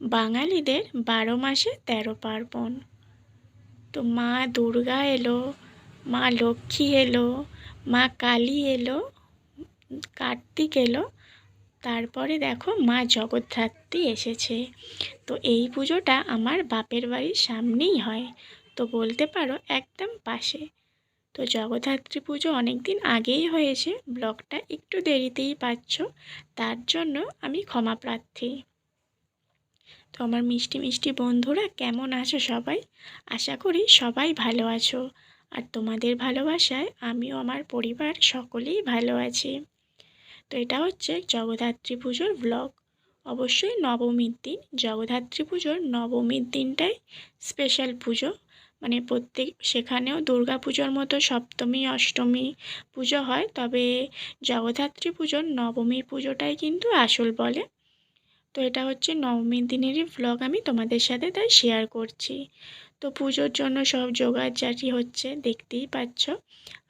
বাঙালিদের বারো মাসে তেরো পার্বণ। তো মা দুর্গা এলো, মা লক্ষ্মী এলো, মা কালী এলো, কার্তিক এলো। তারপরে দেখো মা জগদ্ধাত্রী এসেছে। তো এই পুজোটা আমার বাপের বাড়ির সামনেই হয়। তো বলতে পারো একদম পাশে। তো জগদ্ধাত্রী পুজো অনেক দিন আগেই হয়েছে। ব্লগটা একটু দেরিতেই পাচ্ছ, তার জন্য আমি ক্ষমা প্রার্থী। তো আমার মিষ্টি মিষ্টি বন্ধুরা, কেমন আছো সবাই? আশা করি সবাই ভালো আছো। আর তোমাদের ভালোবাসায় আমিও আমার পরিবার সকলেই ভালো আছি। তো এটা হচ্ছে জগদ্ধাত্রী পুজোর ব্লগ অবশ্যই নবমীর দিন, জগদ্ধাত্রী পুজোর নবমীর দিনটাই স্পেশাল পুজো। মানে প্রত্যেক, সেখানেও দুর্গা পুজোর মতো সপ্তমী, অষ্টমী পুজো হয়। তবে জগদ্ধাত্রী পুজোর নবমীর পুজোটাই কিন্তু আসল বলে। তো এটা হচ্ছে নবমীর দিনেরই ভ্লগ আমি তোমাদের সাথে তাই শেয়ার করছি। তো পুজোর জন্য সব জোগাড় জাটি হচ্ছে, দেখতেই পাচ্ছ।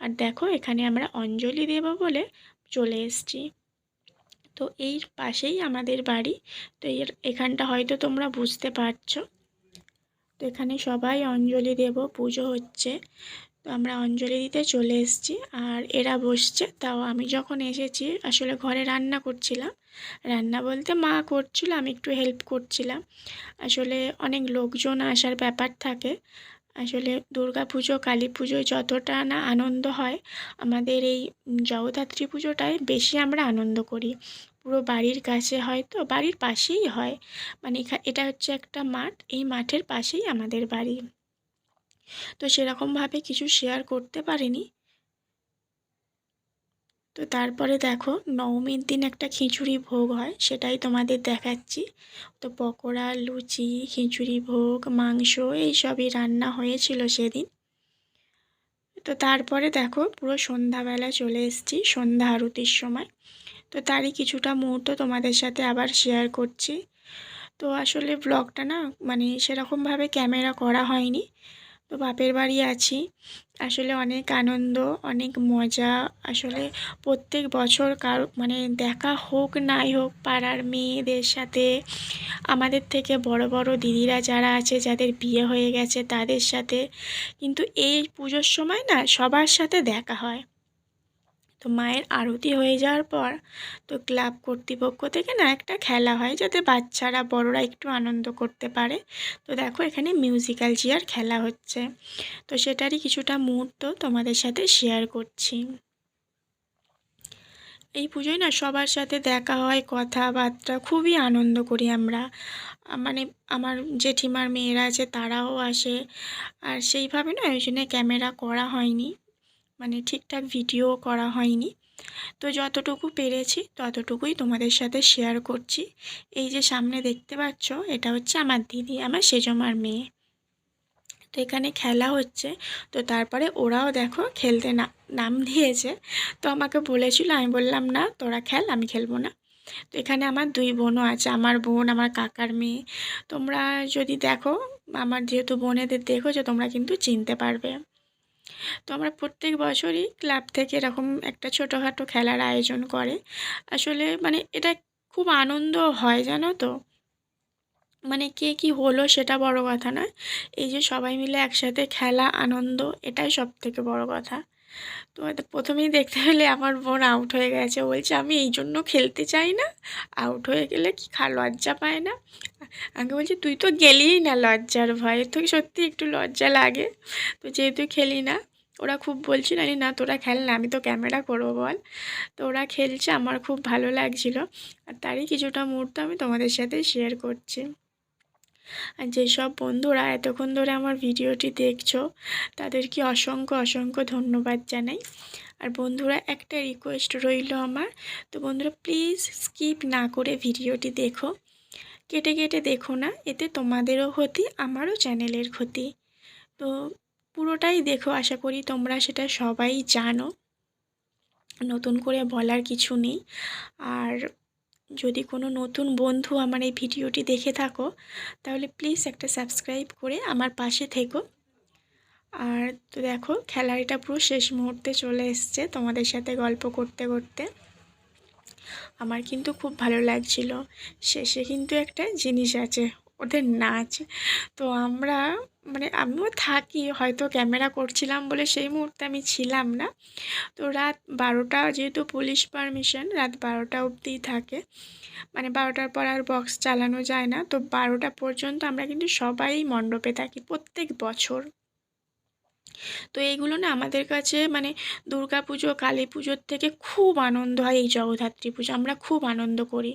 আর দেখো এখানে আমরা অঞ্জলি দেব বলে চলে এসছি। তো এই পাশেই আমাদের বাড়ি, তো এর এখানটা হয়তো তোমরা বুঝতে পারছ। তো এখানে সবাই অঞ্জলি দেব, পুজো হচ্ছে। তো আমরা অঞ্জলি দিতে চলে এসেছি আর এরা বসছে, তাও আমি যখন এসেছি আসলে ঘরে রান্না করছিলাম। রান্না বলতে মা করছিল, আমি একটু হেল্প করছিলাম। আসলে অনেক লোকজন আসার ব্যাপার থাকে। আসলে দুর্গা পুজো, কালী পুজোয় যতটা না আনন্দ হয়, আমাদের এই জগদ্ধাত্রী পুজোটায় বেশি আমরা আনন্দ করি। পুরো বাড়ির কাছে হয় তো, বাড়ির পাশেই হয়। মানে এটা হচ্ছে একটা মাঠ, এই মাঠের পাশেই আমাদের বাড়ি। তো সেরকমভাবে কিছু শেয়ার করতে পারিনি। তো তারপরে দেখো, নবমীর দিন একটা খিচুড়ি ভোগ হয়, সেটাই তোমাদের দেখাচ্ছি। তো পকোড়া, লুচি, খিচুড়ি ভোগ, মাংস এইসবই রান্না হয়েছিল সেদিন। তো তারপরে দেখো, পুরো সন্ধ্যাবেলা চলে এসেছি, সন্ধ্যা আরতির সময়। তো তারই কিছুটা মুহূর্ত তোমাদের সাথে আবার শেয়ার করছি। তো আসলে ব্লগটা না মানে সেরকমভাবে ক্যামেরা করা হয়নি। তো বাপের বাড়ি আছি। আসলে অনেক আনন্দ, অনেক মজা। আসলে প্রত্যেক বছর কার মানে দেখা হোক নাই হোক পাড়ার মেয়েদের সাথে, আমাদের থেকে বড় বড় দিদিরা যারা আছে, যাদের বিয়ে হয়ে গেছে তাদের সাথে। কিন্তু এই পুজোর সময় না সবার সাথে দেখা হয়। তো মায়ের আরতি হয়ে যাওয়ার পর তো ক্লাব কর্তৃপক্ষ থেকে না একটা খেলা হয় যাতে বাচ্চারা, বড়রা একটু আনন্দ করতে পারে। তো দেখো এখানে মিউজিক্যাল চেয়ার খেলা হচ্ছে। তো সেটারই কিছুটা মুহূর্ত তোমাদের সাথে শেয়ার করছি। এই পুজোয় না সবার সাথে দেখা হয়, কথাবার্তা খুবই আনন্দ করি আমরা। মানে আমার জেঠিমার মেয়েরা আছে তারাও আসে। আর সেইভাবে না ওই জন্য ক্যামেরা করা হয়নি। মানে ঠিকঠাক ভিডিও করা হয়নি। তো যতটুকু পেরেছি, ততটুকুই তোমাদের সাথে শেয়ার করছি। এই যে সামনে দেখতে পাচ্ছ, এটা হচ্ছে আমার দিদি, আমার সেজমার মেয়ে। তো এখানে খেলা হচ্ছে, তো তারপরে ওরাও দেখো খেলতে না, নাম দিয়েছে। তো আমাকে বলেছিল, আমি বললাম, না, তোরা খেল, আমি খেলব না। তো এখানে আমার দুই বোনও আছে, আমার বোন, আমার কাকার মেয়ে। তোমরা যদি দেখো, আমার যেহেতু বোনেদের দেখো যে তোমরা কিন্তু চিনতে পারবে। তো আমরা প্রত্যেক বছরই ক্লাব থেকে এরকম একটা ছোটোখাটো খেলার আয়োজন করে। আসলে মানে এটা খুব আনন্দ হয়, জানো তো? মানে কে কি হলো সেটা বড় কথা নয়। এই যে সবাই মিলে একসাথে খেলা, আনন্দ, এটাই সব থেকে বড় কথা। তো প্রথমেই দেখতে পেলে আমার বোন আউট হয়ে গেছে। বলছে, আমি এই জন্য খেলতে চাই না। আউট হয়ে গেলে কি খা, লজ্জা পায় না? আগে বলছি, তুই তো গেলিই না লজ্জার ভয়ে। তুই সত্যি একটু লজ্জা লাগে। তো যেহেতু খেলি না, ওরা খুব বলছিল, আরে না, তোরা খেল না, আমি তো ক্যামেরা করব বল। তো ওরা খেলছে, আমার খুব ভালো লাগছিল। আর তারই কিছুটা মুহূর্ত আমি তোমাদের সাথে শেয়ার করছি। যেসব বন্ধুরা এতক্ষণ ধরে আমার ভিডিওটি দেখছ, তাদেরকে অসংখ্য অসংখ্য ধন্যবাদ জানাই। আর বন্ধুরা, একটা রিকোয়েস্ট রইল আমার। তো বন্ধুরা প্লিজ স্কিপ না করে ভিডিওটি দেখো। কেটে কেটে দেখো না, এতে তোমাদেরও ক্ষতি, আমারও চ্যানেলের ক্ষতি। তো পুরোটাই দেখো, আশা করি তোমরা সেটা সবাই জানো। নতুন করে বলার কিছু নেই। আর যদি কোনো নতুন বন্ধু আমার এই ভিডিওটি দেখে থাকো, তাহলে প্লিজ একটা সাবস্ক্রাইব করে আমার পাশে থেকো। আর তো দেখো, খেলাটা পুরো শেষ মুহূর্তে চলে এসছে তোমাদের সাথে গল্প করতে করতে। আমার কিন্তু খুব ভালো লাগছিল। শেষে কিন্তু একটা জিনিস আছে, ওদের নাচ। তো আমরা মানে আমিও থাকি, হয়তো ক্যামেরা করছিলাম বলে সেই মুহূর্তে আমি ছিলাম না। তো রাত বারোটা যেহেতু পুলিশ পারমিশন, রাত বারোটা অবধিই থাকে। মানে বারোটার পর আর বক্স চালানো যায় না। তো বারোটা পর্যন্ত আমরা কিন্তু সবাই মণ্ডপে থাকি প্রত্যেক বছর। তো এইগুলো না আমাদের কাছে মানে দুর্গা পুজো, কালী পুজোর থেকে খুব আনন্দ হয় এই জগদ্ধাত্রী পুজো। আমরা খুব আনন্দ করি।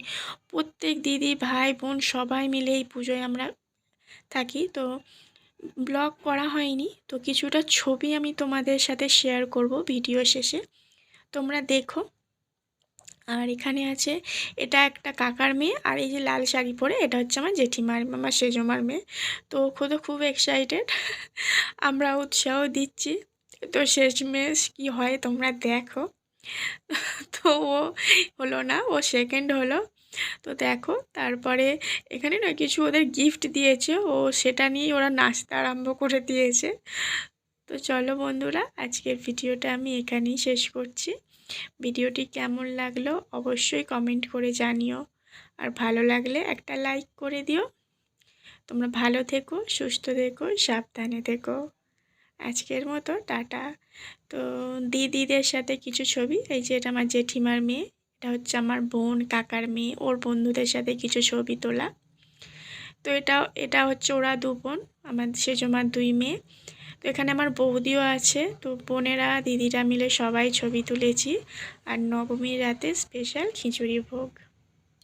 প্রত্যেক দিদি, ভাই, বোন সবাই মিলে এই পুজোয় আমরা থাকি। তো ব্লগ করা হয়নি। তো কিছুটা ছবি আমি তোমাদের সাথে শেয়ার করব ভিডিও শেষে। তোমরা দেখো। আর এখানে আছে, এটা একটা কাকার মেয়ে আর এই যে লাল শাড়ি পরে, এটা হচ্ছে আমার জেঠিমার, আমার সেজমার মেয়ে। তো খুব খুব এক্সাইটেড আমরা উৎসাহ দিচ্ছি। তো শেষমেশ কী হয় তোমরা দেখো। তো ও হলো না, ও সেকেন্ড হলো। তো দেখো, তারপরে এখানে না কিছু ওদের গিফট দিয়েছে। ও সেটা নিয়েই ওরা নাচতে আরম্ভ করে দিয়েছে। তো চলো বন্ধুরা, আজকের ভিডিওটা আমি এখানেই শেষ করছি। ভিডিওটি কেমন লাগল অবশ্যই কমেন্ট করে জানিও। আর ভালো লাগলে একটা লাইক করে দিও। তোমরা ভালো থেকো, সুস্থ থেকো, সাবধানে থেকো। আজকের মতো, টাটা। তো দিদিদের সাথে কিছু ছবি, এই যে এটা আমার জেঠিমার মেয়ে। এটা হচ্ছে আমার বোন, কাকার মেয়ে, ওর বন্ধুদের সাথে কিছু ছবি তোলা। তো এটা এটা হচ্ছে ওরা দু বোন, আমার সেজমার দুই মেয়ে। তো এখানে আমার বৌদিও আছে, তো বোনেরা, দিদিরা মিলে সবাই ছবি তুলেছি। আর নবমীর রাতে স্পেশাল খিচুড়ি ভোগ।